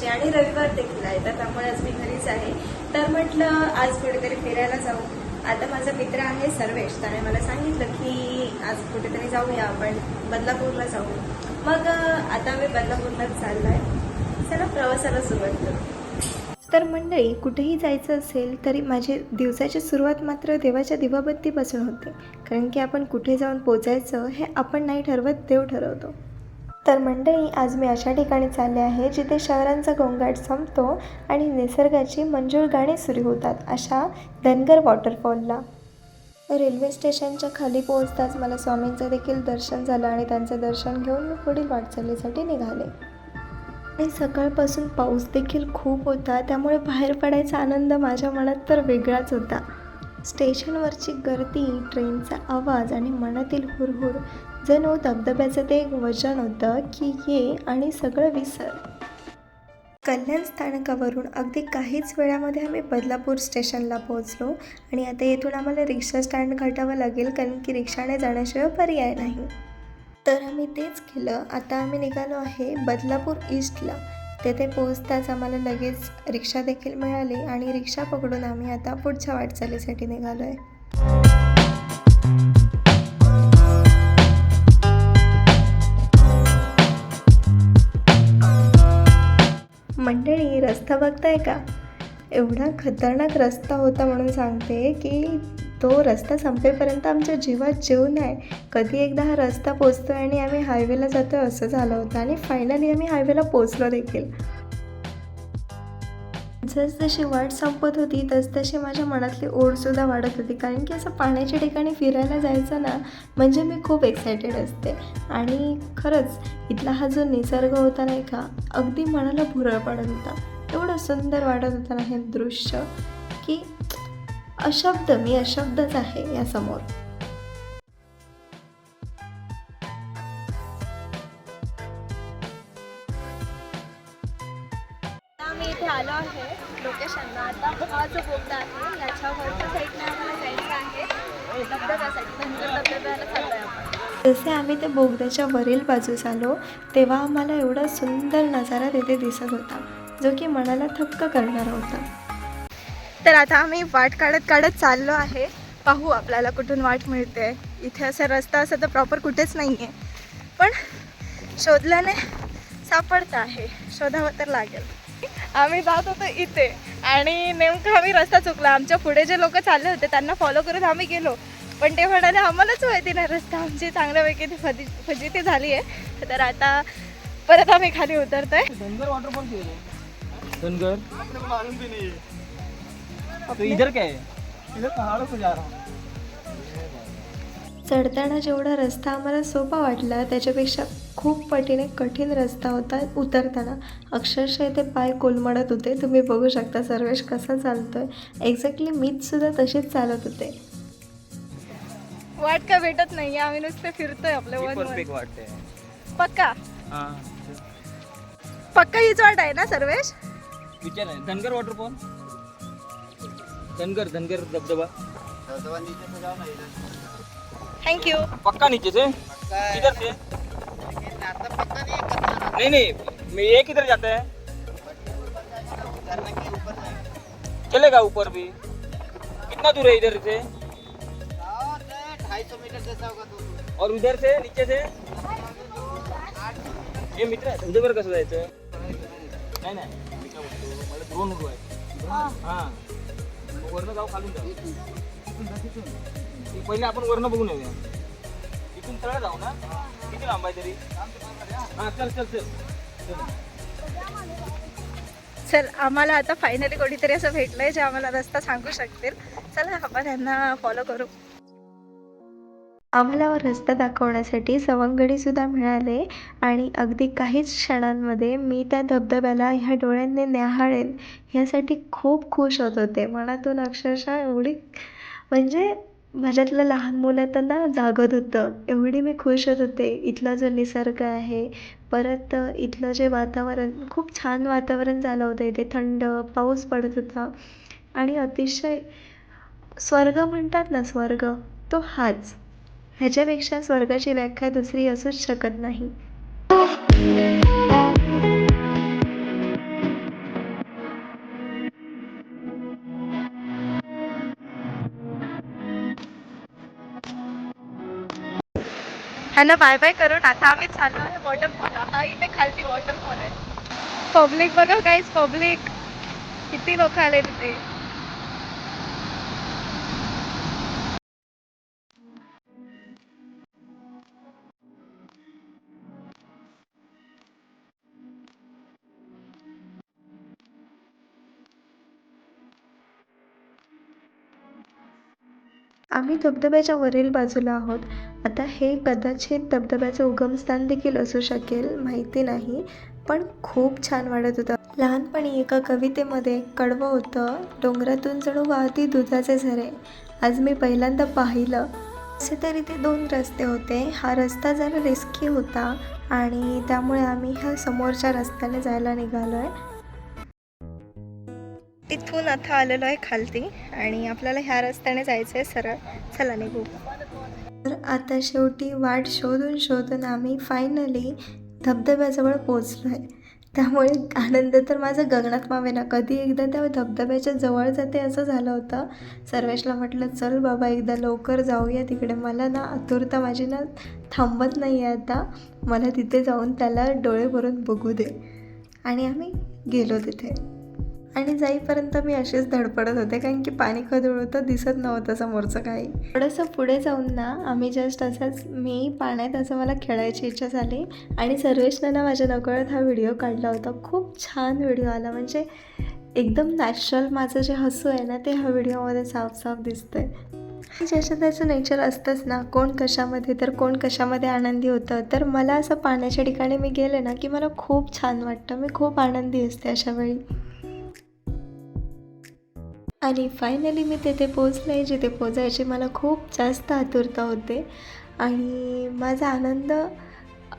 आषाढी आणि रविवार देखील आहे तर त्यामुळे आज मी घरीच आहे. तर म्हटलं आज कुठेतरी फिरायला जाऊ. आता माझा मित्र आहे सर्वेश त्याने मला सांगितलं की आज कुठेतरी जाऊया आपण बदलापूरला जाऊ. मग आता मी बदलापूरलाच चाललो आहे चला प्रवासाला सुरुवात करू. तर मंडळी कुठेही जायचं असेल तरी माझे दिवसाची सुरुवात मात्र देवाच्या दिवाबत्तीपासून होते. कारण की आपण कुठे जाऊन पोचायचं हे आपण नाही ठरवत देव ठरवतो. तर मंडळी आज मी अशा ठिकाणी चालले आहे जिथे शहरांचा गोंगाट संपतो आणि निसर्गाची मंजूळ गाणी सुरू होतात अशा धनगर वॉटरफॉलला. रेल्वे स्टेशनच्या खाली पोहोचताच मला स्वामींचं देखील दर्शन झालं आणि त्यांचं दर्शन घेऊन मी पुढील वाटचालीसाठी निघाले. आणि सकाळपासून पाऊस देखील खूप होता त्यामुळे बाहेर पडायचा आनंद माझ्या मनात तर वेगळाच होता. स्टेशनवरची गर्दी ट्रेनचा आवाज आणि मनातील हुरहुर जणू धबधब्याचं ते एक वचन होतं की ये आणि सगळं विसर. कल्याण स्थानकावरून अगदी काहीच वेळामध्ये आम्ही बदलापूर स्टेशनला पोहोचलो आणि आता येथून आम्हाला रिक्षा स्टँड गाठावं लागेल कारण की रिक्षाने जाण्याशिवाय पर्याय नाही. तर आम्ही तेच केलं. आता आम्ही निघालो आहे बदलापूर ईस्टला. तेथे पोहोचताच आम्हाला लगेच रिक्षा देखील मिळाली आणि रिक्षा पकडून आम्ही आता पुढच्या वाटचालीसाठी निघालो आहे बघताय का? एवढा खतरनाक रस्ता होता म्हणून सांगते की तो रस्ता संपेपर्यंत आमच्या जीवात जीव नाही. कधी एकदा हा रस्ता पोचतो आणि आम्ही हायवेला जातो असं झालं होतं आणि फायनली आम्ही हायवेला पोचलो देखील. जसजशी वाट संपत होती तसतशी माझ्या मनातली ओढसुद्धा वाढत होती. कारण की असं पाण्याच्या ठिकाणी फिरायला जायचं ना म्हणजे मी खूप एक्सायटेड असते. आणि खरंच इथला हा जो निसर्ग होता नाही का अगदी मनाला भुरळ पडत होता. एवढं सुंदर वाटत होतं ना हे दृश्य की अशब्द मी अशब्दच आहे यासमोर. आम्ही इथे आलो आहे लोकेशनला. आता हा जो बोगदा आहे याच्यावरच्या साईडने आम्हाला जायचं आहे. धबधब्यासाठी धनगर धबधब्याला चाललो आहे आपण. जसे आम्ही ते बोगद्याच्या वरील बाजूस आलो तेव्हा आम्हाला एवढा सुंदर नजारा तिथे दिसत होता. जो की मनाला थक्क करणारा होता. तर आता आम्ही वाट काढत काढत चाललो आहे. पाहू आपल्याला कुठून वाट मिळते. इथे असा रस्ता असा तर प्रॉपर कुठेच नाही आहे पण शोधल्याने सापडतं आहे. शोधावं तर लागेल. आम्ही जात होतो इथे आणि नेमकं आम्ही रस्ता चुकला. आमच्या पुढे जे लोक चालले होते त्यांना फॉलो करत आम्ही गेलो. पण ते म्हणाले आम्हालाच माहिती नाही रस्ता. आमची चांगल्यापैकी ती फजी फजिती झाली आहे तर आता परत आम्ही खाली उतरतोय. धनगर क्यों धनगर मालूम भी नहीं तो इधर क्या है? इधर पहाड़ों पे जा रहा हूँ। चढताना जेवढा रस्ता आम्हाला सोपा वाटला त्याच्यापेक्षा खूप पटीने कठीण रस्ता होता उतरताना. अक्षरशः इथे पाय कोलमडत होते. तुम्ही बघू शकता सर्वेश कसा चालतोय. एक्झॅक्टली मीच सुद्धा तसेच चालत होते. वाट का भेटत नाही आम्ही नुसते फिरतोय आपल्या वन परफेक्ट वाटते पक्का? हाँ. पक्का हीच वाट आहे ना सर्वेश? विचार आहे. धनगर वाटरफॉल धनगर धनगर धबधबा. थँक्यू पक्का नीचे से किधर से नहीं नहीं. मैं ये किधर जाता है चलेगा ऊपर भी? कितना दूर है इधर से? ढाई सौ मीटर जैसा होगा तो और उधर से नीचे से? हे मित्र धबधब्यावर कसं जायचं? नाही नाही. हा. मग वरनं जाऊ खालून जाऊ. ते पहिले आपण वरनं बघून येऊया. इथून सरळ जाऊ ना? किती लांब आहे तरी? हा चल चल चल. चल. चल आम्हाला आता फायनली कोणीतरी असं भेटलंय जे आम्हाला रस्ता सांगू शकतील. चला आपण त्यांना फॉलो करू. आम्हाला रस्ता दाखवण्यासाठी सवंगडीसुद्धा मिळाले आणि अगदी काहीच क्षणांमध्ये मी त्या धबधब्याला ह्या डोळ्यांनी न्याहाळेन ह्यासाठी खूप खुश होत होते. मनातून अक्षरशः एवढी म्हणजे माझ्यातलं लहान मुलं त्यांना जागत होतं. एवढी मी खुश होत होते. इथला जो निसर्ग आहे परत इथलं जे वातावरण खूप छान वातावरण झालं होतं. इथे थंड पाऊस पडत होता. आणि अतिशय स्वर्ग म्हणतात ना स्वर्ग तो हाच. ह्याच्यापेक्षा स्वर्गाची व्याख्या दुसरी असूच शकत नाही. ह्याला बाय बाय करून आता आम्ही चाललो आहे वॉटरफॉल हा इथे खालती वॉटरफॉल आहे. पब्लिक बघा काहीच पब्लिक किती लोक आले तिथे आम्ही धबधब्याच्या वरील बाजूला आहोत. आता हे कदाचित धबधब्याचं उगमस्थान देखील असू शकेल माहिती नाही पण खूप छान वाटत होतं. लहानपणी एका कवितेमध्ये कडवं होतं डोंगरातून जणू वाहती दुधाचे झरे. आज मी पहिल्यांदा पाहिलं. असे तरी ते दोन रस्ते होते. हा रस्ता जरा रिस्की होता आणि त्यामुळे आम्ही ह्या समोरच्या रस्त्याने जायला निघालो आहे तिथून आता आलेलो आहे खालती आणि आपल्याला ह्या रस्त्याने जायचं आहे सरळ. चला निघू. तर आता शेवटी वाट शोधून शोधून आम्ही फायनली धबधब्याजवळ पोचलो आहे. त्यामुळे आनंद तर माझा गगनात मावेना. कधी एकदा त्या धबधब्याच्या जवळ जाते असं झालं होतं. सर्वेशला म्हटलं चल बाबा एकदा लवकर जाऊया तिकडे. मला ना आतुरता माझी ना थांबत नाही आहे आता. मला तिथे जाऊन त्याला डोळे भरून बघू दे. आणि आम्ही गेलो तिथे. आणि जाईपर्यंत मी अशीच धडपडत होते कारण की पाणी खदूळ होतं दिसत नव्हतं समोरचं काही. थोडंसं पुढे जाऊन ना आम्ही जस्ट असंच मी पाण्यात असं मला खेळायची इच्छा झाली आणि सर्वेशनं माझ्या नकळत हा व्हिडिओ काढला होता. खूप छान व्हिडिओ आला म्हणजे एकदम नॅचरल माझं जे हसू आहे ना ते ह्या व्हिडिओमध्ये साफ साफ दिसतंय ज्याचं त्याचं नेचर असतंच ना कोण कशामध्ये तर कोण कशामध्ये आनंदी होतं. तर मला असं पाण्याच्या ठिकाणी मी गेले ना की मला खूप छान वाटतं. मी खूप आनंदी असते अशा वेळी. आणि फायनली मी तेथे पोचले जिथे पोचायची मला खूप जास्त आतुरता होते. आणि माझा आनंद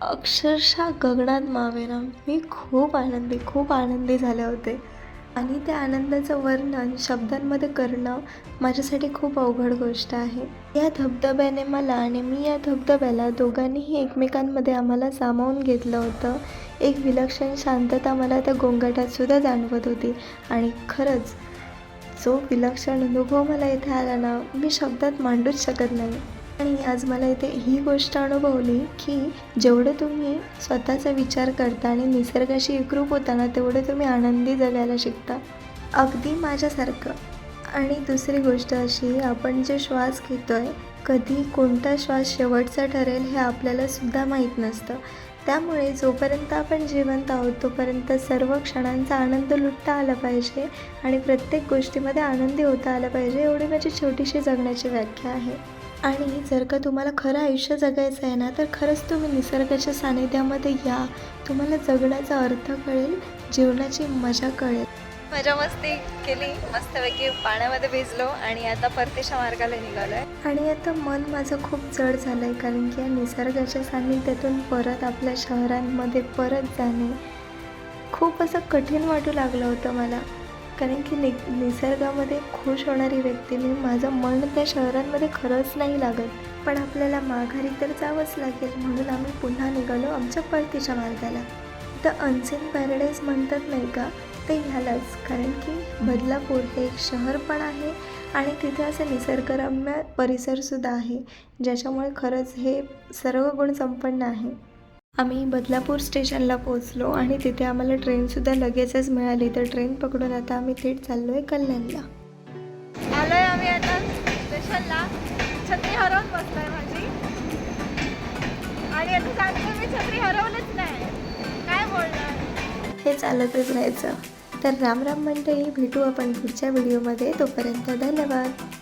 अक्षरशः गगनात मावेना. मी खूप आनंदी खूप आनंदी झाले होते. आणि त्या आनंदाचं वर्णन शब्दांमध्ये करणं माझ्यासाठी खूप अवघड गोष्ट आहे. या धबधब्याने मला आणि मी या धबधब्याला दोघांनीही एकमेकांमध्ये आम्हाला सामावून घेतलं होतं. एक विलक्षण शांतता मला त्या गोंगाटात सुद्धा जाणवत होती. आणि खरंच जो विलक्षण अनुभव मला इथे आला ना मी शब्दात मांडूच शकत नाही. आणि आज मला इथे ही गोष्ट अनुभवली की जेवढं तुम्ही स्वतःचा विचार करता आणि निसर्गाशी एकरूप होता ना तेवढं तुम्ही आनंदी जगायला शिकता. अगदी माझ्यासारखं. आणि दुसरी गोष्ट अशी आपण जे श्वास घेतो आहे कधी कोणता श्वास शेवटचा ठरेल हे आपल्याला सुद्धा माहीत नसतं. त्यामुळे जोपर्यंत आपण जिवंत आहोत तोपर्यंत सर्व क्षणांचा आनंद लुटता आला पाहिजे आणि प्रत्येक गोष्टीमध्ये आनंदी होता आला पाहिजे एवढी माझी छोटीशी जगण्याची व्याख्या आहे. आणि जर का तुम्हाला खरं आयुष्य जगायचं आहे ना तर खरंच तुम्ही निसर्गाच्या सानिध्यामध्ये या. तुम्हाला जगण्याचा अर्थ कळेल जीवनाची मजा कळेल. मजा मस्ती केली. मस्तपैकी पाण्यामध्ये भिजलो आणि आता परतीच्या मार्गाला निघालो आहे आणि आता मन माझं खूप जड झालं आहे कारण की या निसर्गाच्या सान्निध्यातून परत आपल्या शहरांमध्ये परत जाणे खूप असं कठीण वाटू लागलं होतं मला. कारण की नि निसर्गामध्ये खुश होणारी व्यक्ती मी माझं मन त्या शहरांमध्ये खरंच नाही लागत. पण आपल्याला माघारी तर जावंच लागेल म्हणून आम्ही पुन्हा निघालो आमच्या परतीच्या मार्गाला. द अनसेन पॅराडाईज म्हणतात नाही का? ते ह्यालाच. कारण की बदलापूर हे एक शहर पण आहे आणि तिथे असं निसर्गरम्य परिसरसुद्धा आहे ज्याच्यामुळे खरंच हे सर्व गुण संपन्न आहे. आम्ही बदलापूर स्टेशनला पोचलो आणि तिथे आम्हाला ट्रेनसुद्धा लगेचच मिळाली. तर ट्रेन पकडून आता आम्ही थेट चाललो आहे कल्याणला. आलोय आम्ही आता स्टेशनला. छत्री हरवून बसलोय माझी. आणि आता सांगतो मी छत्री हरवलंच नाही. काय बोलणार? हे चालतच राहायचं. तर राम राम मंडळी भेटू आपण पुढच्या व्हिडिओमध्ये. तोपर्यंत धन्यवाद.